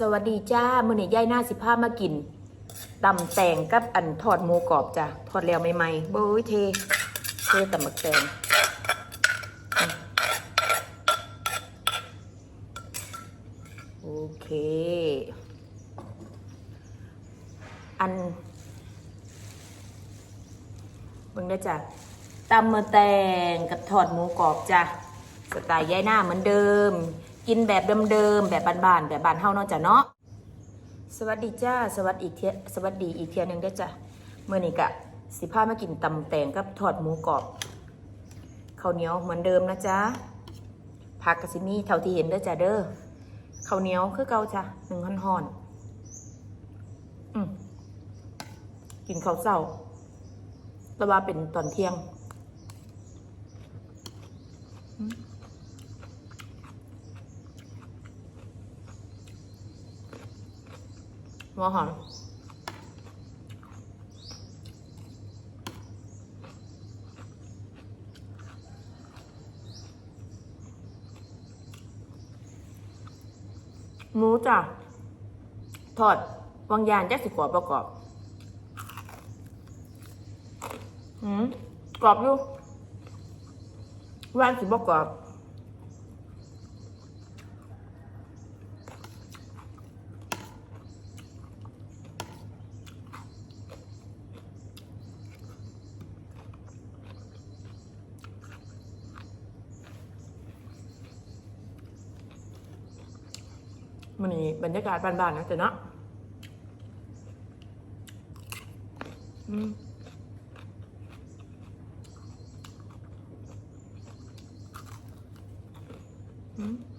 สวัสดีจ้ามื้อนี้ยายหน้าสิพามากินตำแตงกับอันทอดหมูกรอบจ้ะทอดแล้วใหม่ๆเบ้ยเท เทตำบักแตงโอเค อันเบิ่งได้จ้ะตำมะแตงกับทอดหมูกรอบจ้ะสไตล์ยายหน้าเหมือนเดิม กินแบบเดิมๆแบบบานๆแบบบานเฮาเนาะจ้ะเนาะสวัสดีจ้าสวัสดีอีกเทียสวัสดีอีกเทียหนึงเด้อจ้ะเมื่อนี้กะสิพามากินตำแตงกับทอดหมูกรอบข้าวเหนียวเหมือนเดิมนะจ๊ะผักกะสิมีเท่าที่เห็นเด้อจ้ะเด้อข้าวเหนียวคือเก่าจ้ะหนึ่งห่อนๆอืมกินข้าวเศร้าแต่ว่าเป็นตอนเที่ยงอื หัวหอมหมูจ้ะทอดวางยานจักสิกรอบประกอบอืมกรอบอยู่วานสิบกรอบ มันนี่บรรยากาศบ้านๆนะแต่เนาะอืมอืม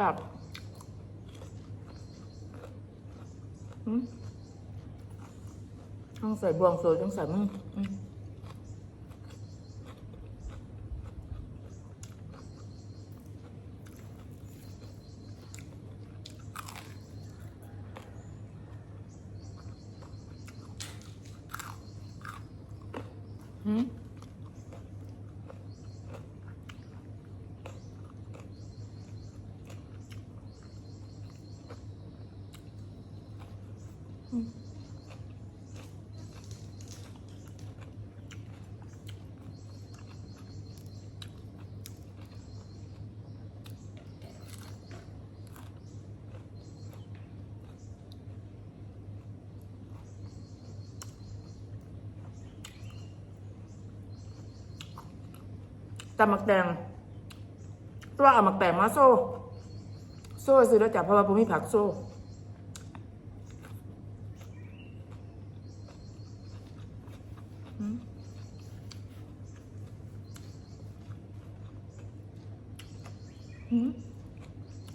แบบอืมต้องใส่บวงสวยต้องใส่มึง ตำหมักแดงตัวเอาหมักแตงมาโซ่ โซ่ซื้อแล้วจ้ะเพราะว่าผมมีผักโซ่อืมอืม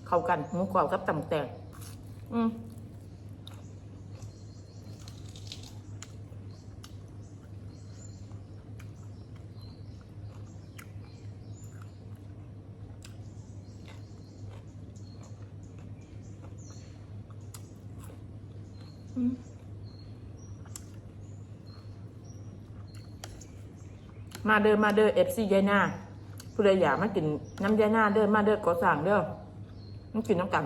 เข้ากันหมูกรอบกับตำแตงอืมอืม มาเดินมาเดินเอฟซียายนาผู้ใดอยากมากินน้ำยายนาเดินมาเดินก็สั่งเด้อมันกินน้ำกัน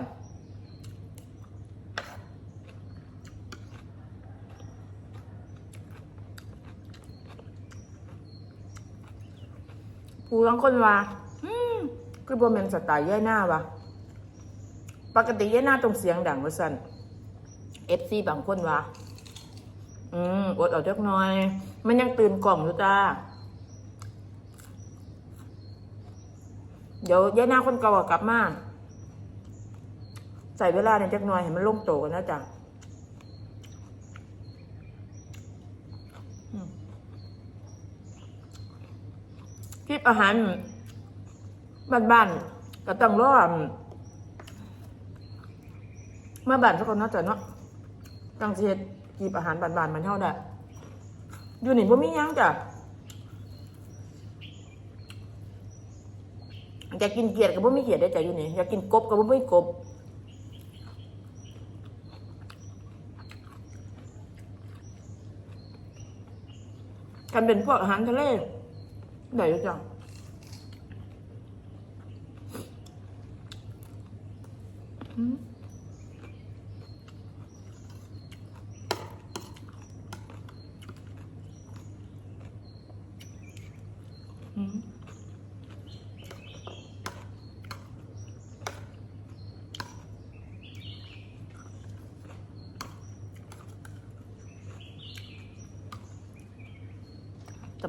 ผู้บางคนว่าอืมคือบ่แม่นสไตล์ย่ายหน้าวะปกติย่ายหน้าต้องเสียงดังว่าสั่นเอฟซีบางคนว่าอืมอดเอาจักน่อย มันยังตื่นกล่อมอยู่จ้า ดี๋ยวย่ายหน้าคนเก่าอะกลับมาใส่เวลาในจักหน่อยให้มันลงโตกันนะจ๊ะคลิปอาหารบ้านๆก็ต้องรอเมื่อบ้านสักคนเนาะจ๊ะเนาะตั้งเฮ็ดกีบอาหารบานๆมันเท่าได้อยู่นี่บ่มียังจ้ะ อยากกินเกียดกับบ่มีเกียดได้ใจอยู่นี่อยากกินกบกับบ่มีกบกันเป็นพวกอาหารทะเลได้อยู่จ้ะอืม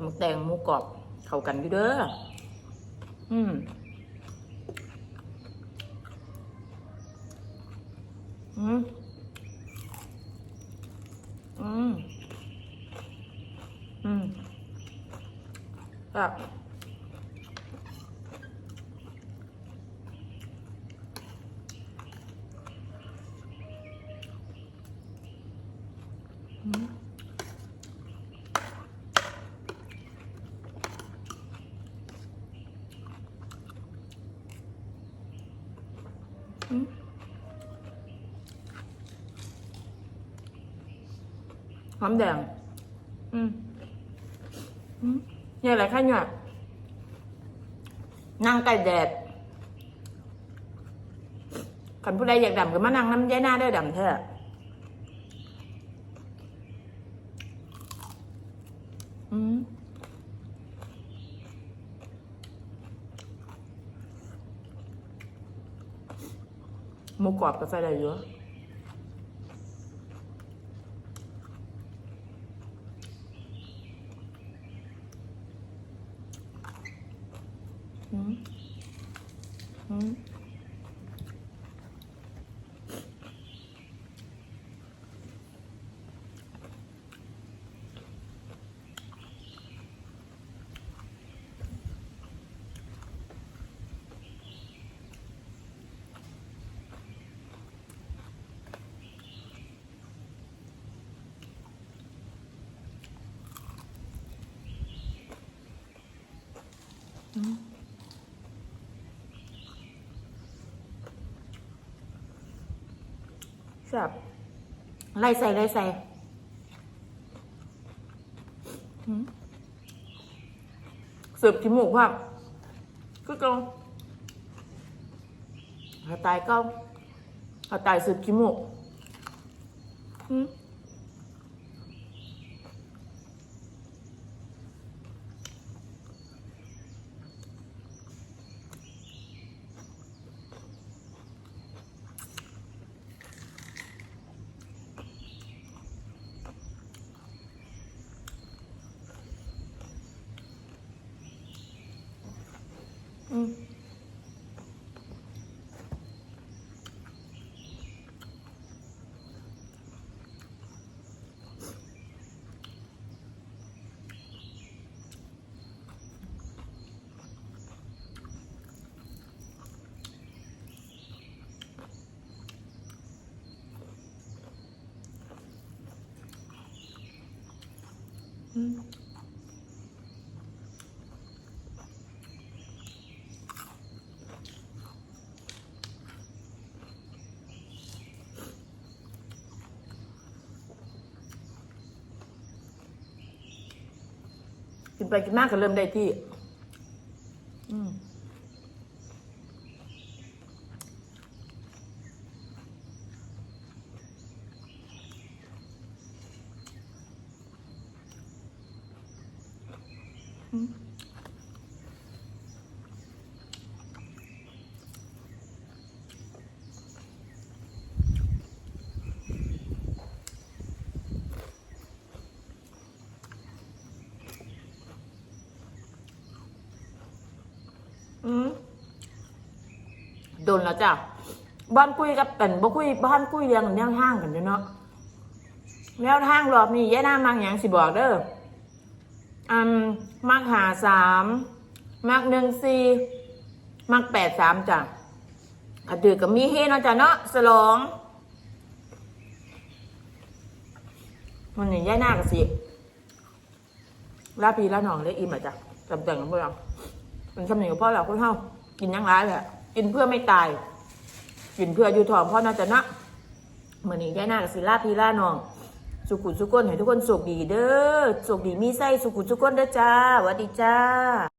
อืมตำบักแตงหมูกรอบเข้ากันอยู่เด้ออืมอืมอืมอืมแบบ หอมแดงอืมอืมเนี่ยอะไรคะเนี่ยนั่งไก่แดดคันผู้ใดอยากดำก็มานั่งน้ำย้ายหน้าได้ดำเถอะอืมหมูกรอบก็ใส่ได้เยอะ อืมอื แซ่บไล่ใส่ไล่ใส่อืมเสิร์ฟขี้หมูกว่าก็กลงเขาตายก็เขาตายเสิร์ฟขี้หมูอืม กินไปกินมากก็เริ่มได้ที่ ดนแล้วจ้ะบ้านคุยกับกันบ่คุยบ้านคุยเรื่องแนวทางกันอยู่เนาะแนวทางรอบนี้แย่หน้ามังอย่างสิบอกเด้ออืมมักหาสามมักหนึ่งสี่มักแปดสามจ้ะกระดือกับมีเฮเนาะจ้ะเนาะสลองมันนี่ย่าหน้ากับสิลาพีลาหนองได้อิ่มอะจ้ะจำแต่งกับพวกเราเป็นคำหนึ่งกับพ่อเราคนเฮากินยังร้ายเลยอะ กินเพื่อไม่ตาย กินเพื่ออยู่ท้องพ่อน่าจะนะเหมือนนี้ย่ายนากับศิลาพีลาหนอง สุขุนสุกนให้ทุกคนสุขดีเด้อสุขดีมีไส้สุขุนสุกนเด้อจ้าสวัสดีจ้า